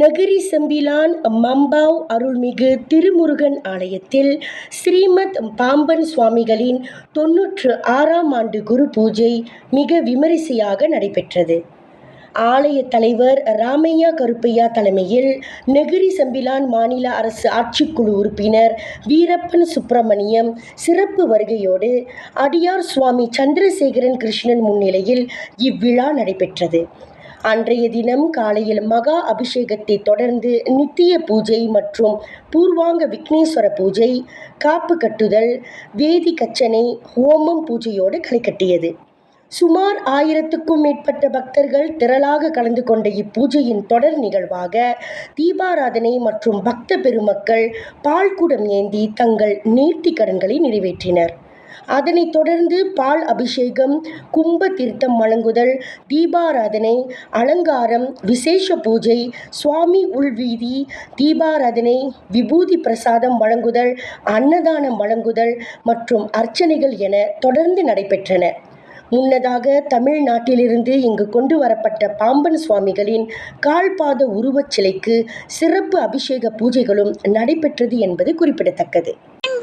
Nagari Sembilan மம்பாவ் அருள்மிகு திருமுருகன் ஆலயத்தில் ஸ்ரீமத் பாம்பன் சுவாமிகளின் தொன்னூற்று ஆறாம் ஆண்டு குரு பூஜை மிக விமரிசையாக நடைபெற்றது. ஆலய தலைவர் ராமையா கருப்பையா தலைமையில் நெகிரி செம்பிலான் மாநில அரசு ஆட்சிக்குழு உறுப்பினர் வீரப்பன் சுப்பிரமணியம் சிறப்பு வருகையோடு அடியார் சுவாமி சந்திரசேகரன் கிருஷ்ணன் முன்னிலையில் இவ்விழா நடைபெற்றது. அன்றைய தினம் காலையில் மகா அபிஷேகத்தை தொடர்ந்து நித்திய பூஜை மற்றும் பூர்வாங்க விக்னேஸ்வர பூஜை காப்பு கட்டுதல் வேதி கச்சனை ஹோமம் பூஜையோடு களைக்கட்டியது சுமார் ஆயிரத்துக்கும் மேற்பட்ட பக்தர்கள் திரளாக கலந்து கொண்ட இப்பூஜையின் தொடர் நிகழ்வாக தீபாராதனை மற்றும் பக்த பெருமக்கள் பால்குடம் ஏந்தி தங்கள் நேர்த்தி கடன்களை நிறைவேற்றினர். அதனைத் தொடர்ந்து பால் அபிஷேகம் கும்ப தீர்த்தம் வழங்குதல் தீபாராதனை அலங்காரம் விசேஷ பூஜை சுவாமி உள்வீதி தீபாராதனை விபூதி பிரசாதம் வழங்குதல் அன்னதானம் வழங்குதல் மற்றும் அர்ச்சனைகள் என தொடர்ந்து நடைபெற்றன. முன்னதாக தமிழ்நாட்டிலிருந்து இங்கு கொண்டு வரப்பட்ட பாம்பன் சுவாமிகளின் கால்பாத உருவச் சிலைக்கு சிறப்பு அபிஷேக பூஜைகளும் நடைபெற்றது என்பது குறிப்பிடத்தக்கது.